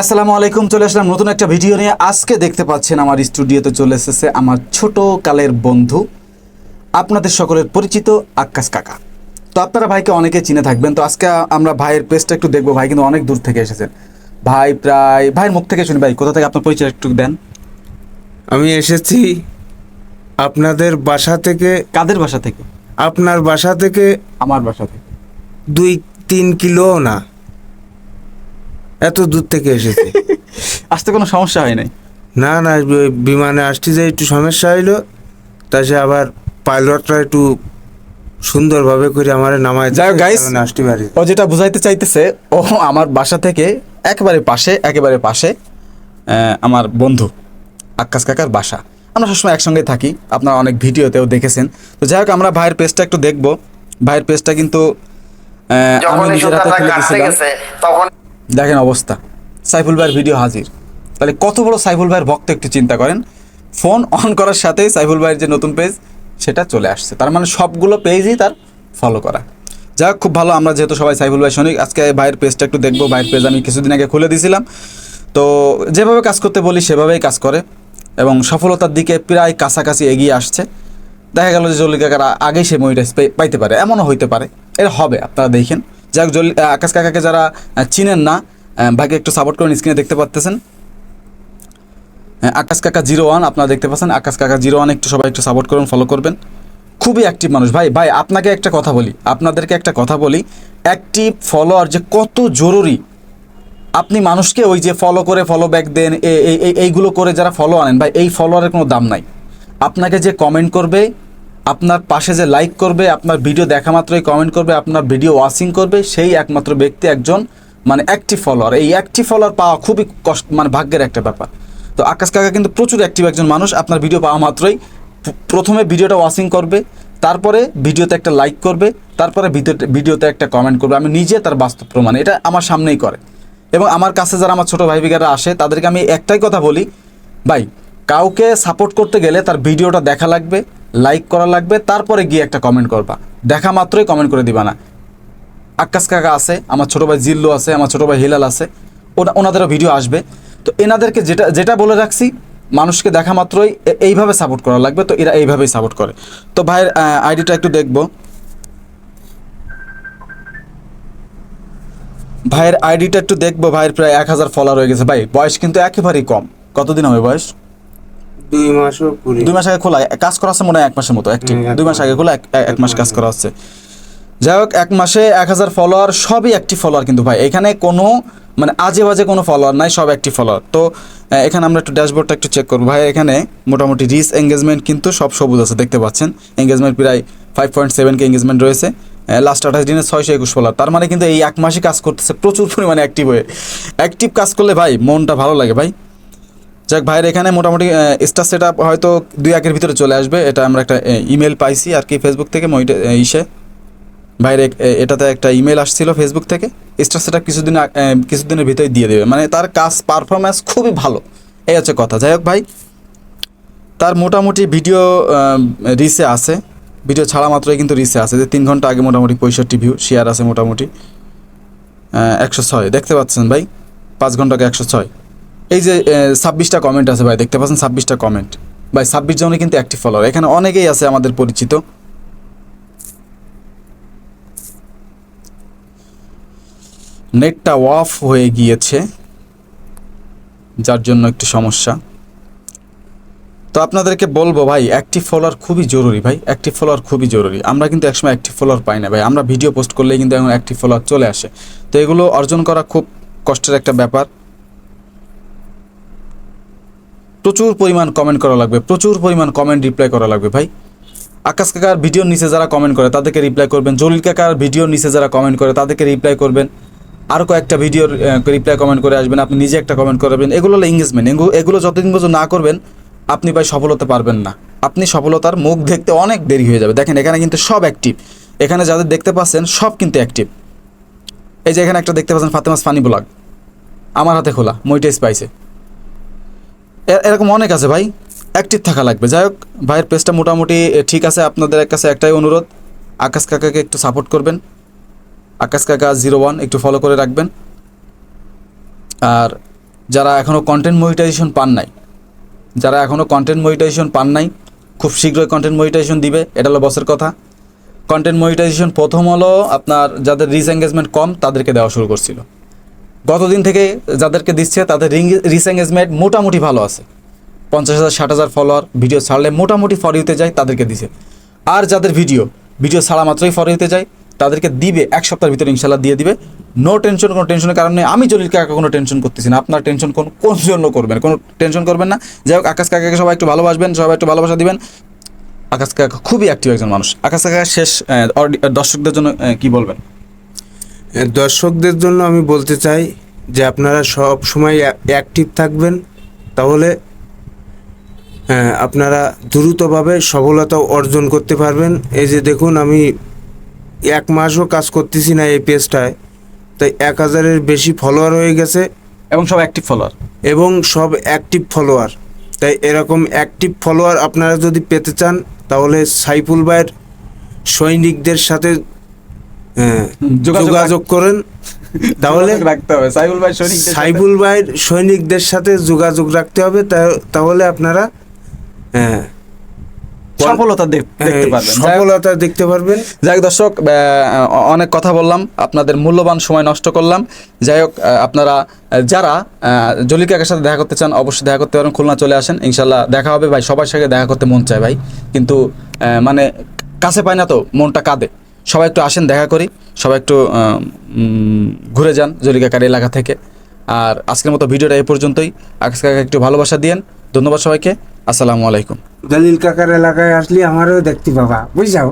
আসসালামু আলাইকুম চলে আসলাম নতুন একটা ভিডিও নিয়ে। আজকে দেখতে পাচ্ছেন আমার স্টুডিওতে চলে এসেছে আমার ছোট কালের বন্ধু আপনাদের সকলের পরিচিত আক্কাস কাকা। তো আপনারা ভাইকে অনেকে চিনে থাকবেন তো আজকে আমরা ভাইয়ের পেজটা একটু দেখব। ভাই কিন্তু অনেক দূর থেকে এসেছেন। ভাই প্রায় ভাইয়ের মুখ থেকে শুনি ভাই কোথা থেকে আপনার পরিচয় একটু দেন। আমি এসেছি আপনাদের বাসা থেকে। কাদের বাসা থেকে? আপনার বাসা থেকে আমার বাসা থেকে। দুই তিন কিলো না। এত দূর থেকে এসেছি। আসতে কোনো সমস্যা হয় নাই? না না বিমানে আসতে যে একটু সমস্যা হইল তা সে আবার পাইলটরা একটু সুন্দরভাবে করে আমার নামায় যাই হোক, guys, আসতে পারি। ও যেটা বুঝাইতে চাইতেছে ও আমার বাসা থেকে একেবারে পাশে একেবারে পাশে আমার বন্ধু আক্কাস কাকার বাসা। আমরা সবসময় একসঙ্গে থাকি আপনারা অনেক ভিডিওতেও দেখেছেন। তো যাই হোক আমরা ভাইয়ের পেজটা একটু দেখব। ভাইয়ের পেজটা কিন্তু আমি নিজের হাতে খুলে দিয়েছিলাম তখন দেখেন অবস্থা। সাইফুল ভাইয়ের ভিডিও হাজির। তাহলে কত বড় সাইফুল ভাইয়ের ভক্ত একটু চিন্তা করেন। ফোন অন করার সাথেই সাইফুল ভাইয়ের যে নতুন পেজ, সেটা চলে আসছে। তার মানে সবগুলো পেজই তার ফলো করা। যাক, খুব ভালো, আমরা যেহেতু সবাই সাইফুল ভাই শুনি আজকে ভাইয়ের পেজটা একটু দেখব। ভাইয়ের পেজ আমি কিছুদিন আগে খুলে দিয়েছিলাম তো যেভাবে কাজ করতে বলি, সেভাবেই কাজ করে এবং সফলতার দিকে প্রায় কাছাকাছি এগিয়ে আসছে। দেখা গেল যে জলি কাকার আ- আগেই সে মনিটাইজ পাইতে পারে। এমনও হইতে পারে। এটা হবে, আপনারা দেখেন। যাই হোক জলি আকাশ কাকাকে যারা চিনেন না ভাইকে একটু সাপোর্ট করেন স্ক্রিনে দেখতে পাচ্তেছেন আকাশ কাকা জিরো ওয়ান আপনারা দেখতে পাচ্ছেন, আকাশ কাকা জিরো ওয়ান একটু সবাই একটু সাপোর্ট করুন ফলো করবেন। খুবই অ্যাক্টিভ মানুষ। ভাই ভাই, আপনাকে একটা কথা বলি, আপনাদেরকে একটা কথা বলি অ্যাক্টিভ ফলোয়ার যে কত জরুরি। আপনি মানুষকে ওই যে ফলো করে ফলো ব্যাক দেন এইগুলো করে যারা ফলো আনেন, ভাই, এই ফলোয়ারের কোনো দাম নাই। আপনাকে যে কমেন্ট করবে আপনার পাশে যে লাইক করবে, আপনার ভিডিও দেখা মাত্রই কমেন্ট করবে, আপনার ভিডিও ওয়াচিং করবে, সেই একমাত্র ব্যক্তি একজন মানে অ্যাক্টিভ ফলোয়ার এই অ্যাক্টিভ ফলোয়ার পাওয়া খুবই কষ্ট মানে ভাগ্যের একটা ব্যাপার। তো আকাশ কাকা কিন্তু প্রচুর অ্যাক্টিভ একজন মানুষ, আপনার ভিডিও পাওয়া মাত্রই। প্রথমে ভিডিওটা ওয়াচিং করবে, তারপরে ভিডিওতে একটা লাইক করবে, তারপরে ভিডিওতে একটা কমেন্ট করবে। আমি নিজে তার বাস্তব প্রমাণ, এটা আমার সামনেই করে। এবং আমার কাছে যারা আমার ছোটো ভাই বিগারা আসে, তাদেরকে আমি একটাই কথা বলি, ভাই, কাউকে সাপোর্ট করতে গেলে তার ভিডিওটা দেখা লাগবে লাইক করা লাগবে, তারপরে গিয়ে একটা কমেন্ট করবা। দেখা মাত্রই কমেন্ট করে দিবা না। আকাশ কাকা আছে, আমার ছোটো ভাই জিল্লু আছে, আমার ছোটো ভাই হিলাল আছে, ওনা ওনাদেরও ভিডিও আসবে। তো এনাদেরকে যেটা যেটা বলে রাখছি, মানুষকে দেখা মাত্রই এইভাবে সাপোর্ট করা লাগবে, তো এরা এইভাবেই সাপোর্ট করে। তো ভাইয়ের আইডিটা একটু দেখব। ভাইয়ের আইডিটা একটু দেখব, ভাইয়ের প্রায় এক হাজার ফলোয়ার হয়ে গেছে। ভাই, বয়স কিন্তু একেবারেই কম। কতদিন হবে বয়স? দুই মাসও পুরি দুই মাস আগে খোলা কাজ করা আছে মনে হয় এক মাসের মতো একটি দুই মাস। আগে খোলা এক- মাস কাজ করা হচ্ছে যাই হোক এক মাসে এক হাজার ফলোয়ার সবই অ্যাক্টিভ ফলোয়ার কিন্তু ভাই। এখানে কোনো মানে আজে বাজে কোনো ফলোয়ার নাই সব অ্যাক্টিভ ফলোয়ার তো এখানে আমরা একটু ড্যাশবোর্ডটা একটু চেক করব। ভাই এখানে মোটামুটি রিস এঙ্গেজমেন্ট কিন্তু সব সবুজ আছে দেখতে পাচ্ছেন। এঙ্গেজমেন্ট প্রায় five point seven K engagement রয়েছে। লাস্ট আঠাশ দিনে ছয়শো একুশ ফলোয়ার তার মানে কিন্তু এই এক মাসে কাজ করতেছে প্রচুর পরিমাণে অ্যাক্টিভ হয়ে। অ্যাক্টিভ কাজ করলে ভাই মনটা ভালো লাগে ভাই। যাক, ভাইয়ের এখানে মোটামুটি স্টার সেট আপ হয়তো দুই একের ভিতরে চলে আসবে। এটা আমরা একটা ইমেল পাইছি আর কি ফেসবুক থেকে ইসে। ভাইয়ের এটাতে একটা ইমেল আসছিল ফেসবুক থেকে। স্টার সেট আপ কিছুদিন কিছুদিনের ভিতরে দিয়ে দেবে। মানে তার কাজ পারফরমেন্স খুবই ভালো। এই হচ্ছে কথা। যাই হোক, ভাই, তার মোটামুটি ভিডিও রিসে আছে। ভিডিও ছাড়া মাত্রই কিন্তু রিসে আছে। যে তিন ঘণ্টা আগে মোটামুটি পঁয়ষট্টি ভিউ শেয়ার আছে মোটামুটি একশো ছয়। দেখতে পাচ্ছেন, ভাই, পাঁচ ঘন্টাকে একশো ছয়। এই যে ছাব্বিশটা কমেন্ট আছে ভাই, দেখতে পাচ্ছেন ছাব্বিশটা কমেন্ট ভাই, ছাব্বিশ জনই কিন্তু অ্যাক্টিভ ফলোয়ার এখানে অনেকেই আছে আমাদের পরিচিত। নেটটা অফ হয়ে গিয়েছে, যার জন্য একটু সমস্যা। তো আপনাদেরকে বলব ভাই অ্যাক্টিভ ফলোয়ার খুবই জরুরি ভাই অ্যাক্টিভ ফলোয়ার খুবই জরুরি। আমরা কিন্তু একসময় অ্যাক্টিভ ফলোয়ার পাই না ভাই। আমরা ভিডিও পোস্ট করলেই কিন্তু এখন অ্যাক্টিভ ফলোয়ার চলে আসে। তো এগুলো অর্জন করা খুব কষ্টের একটা ব্যাপার। প্রচুর পরিমাণ কমেন্ট করা লাগবে, প্রচুর পরিমাণ কমেন্ট রিপ্লাই করা লাগবে ভাই। আকাশ কাকার ভিডিওর নিচে যারা কমেন্ট করে, তাদেরকে রিপ্লাই করবেন। জলিল কাকার ভিডিওর নিচে যারা কমেন্ট করে, তাদেরকে রিপ্লাই করবেন। আরও কয়েকটা ভিডিওর রিপ্লাই কমেন্ট করে আসবেন, আপনি নিজে একটা কমেন্ট করবেন। এগুলো হলো এঙ্গেজমেন্ট এগুলো যতদিন পর্যন্ত না করবেন, আপনি ভাই সফল হতে পারবেন না। আপনি সফলতার মুখ দেখতে অনেক দেরি হয়ে যাবে। দেখেন, এখানে কিন্তু সব অ্যাক্টিভ এখানে যাদের দেখতে পাচ্ছেন, সব কিন্তু অ্যাক্টিভ এই যে এখানে একটা দেখতে পাচ্ছেন ফাতেমাস ফানি ব্লগ। আমার হাতে খোলা, মইটা স্পাইসে এরকম অনেক আছে ভাই। অ্যাক্টিভ থাকা লাগবে। যাই হোক, ভাইয়ের পেজটা মোটামুটি ঠিক আছে। আপনাদের কাছে একটাই অনুরোধ, আকাশ কাকাকে একটু সাপোর্ট করবেন। আকাশ কাকা জিরো ওয়ান একটু ফলো করে রাখবেন। আর যারা এখনও কন্টেন্ট মনিটাইজেশন পান নাই, যারা এখনও কন্টেন্ট মনিটাইজেশন পান নাই, খুব শীঘ্রই কন্টেন্ট মনিটাইজেশন দিবে। এটা হলো বসের কথা। কন্টেন্ট মনিটাইজেশন প্রথম হলো আপনার যাদের রিচ এঙ্গেজমেন্ট কম, তাদেরকে দেওয়া শুরু করছিল। গতদিন থেকে যাদেরকে দিচ্ছে, তাদের রিচ এঙ্গেজমেন্ট মোটামুটি ভালো আছে। পঞ্চাশ হাজার, ষাট হাজার ফলোয়ার ভিডিও ছাড়লে মোটামুটি ফর ইউতে যায়, তাদেরকে দিছে। আর যাদের ভিডিও ভিডিও ছাড়া মাত্রই ফর ইউতে যায়, তাদেরকে দিবে এক সপ্তাহের ভিতরে ইনশাল্লাহ দিয়ে দিবে। নো টেনশন কোনো টেনশনের কারণে আমি জলিল কাকা কোনো টেনশন করতেছি না। আপনার টেনশন কোন কোন জন্য করবেন? কোনো টেনশন করবেন না। যাই হোক, আকাশ কাকাকে সবাই একটু ভালোবাসবেন, সবাই একটু ভালোবাসা দিবেন। আকাশ কাকা খুবই অ্যাক্টিভ একজন মানুষ। আকাশ কাকা শেষ দর্শকদের জন্য কি বলবেন? দর্শকদের জন্য আমি বলতে চাই যে আপনারা সব সময় অ্যাক্টিভ থাকবেন। তাহলে আপনারা দ্রুতভাবে সফলতা অর্জন করতে পারবেন। এই যে দেখুন আমি এক মাসও কাজ করতেছি না এই পেজটায়। তাই এক হাজারের বেশি ফলোয়ার হয়ে গেছে। এবং সব অ্যাক্টিভ ফলোয়ার এবং সব অ্যাক্টিভ ফলোয়ার তাই এরকম অ্যাক্টিভ ফলোয়ার আপনারা যদি পেতে চান তাহলে সাইফুল ভাইয়ের সৈনিকদের সাথে যোগাযোগ যোগাযোগ করেন। তাহলে রাখতে হবে। সাইবুল ভাই সৈনিকদের সাথে- সাইফুল ভাইয়ের সৈনিকদের সাথে যোগাযোগ রাখতে হবে। তাহলে আপনারা হ্যাঁ, সফলতা দেখ- দেখতে হ্যাঁ, পারবেন। যাই হোক- সফলতা দেখতে পারবেন। যাই হোক দর্শক অনেক কথা বললাম। আপনাদের মূল্যবান সময় নষ্ট করলাম। যাই হোক আপনারা যারা আহ, জলিল কাকার সাথে দেখা করতে চান অবশ্যই দেখা করতে পারেন। খুলনা চলে আসেন। ইনশাল্লাহ দেখা হবে। ভাই সবার সাথে দেখা করতে মন চায় ভাই। কিন্তু আহ, মানে কাছে পায় না তো মনটা কাঁদে। সবাই একটু আসেন, দেখা করি। সবাই একটু ঘুরে যান জলিল কাকার এলাকা থেকে। আর আজকের মতো ভিডিওটা এ পর্যন্তই। কাকা একটু ভালোবাসা দিয়েন। ধন্যবাদ সবাইকে। আসসালামু আলাইকুম। দলিল কাকার এলাকায় আসলে আমারও দেখতে পাবা, বুঝছাও?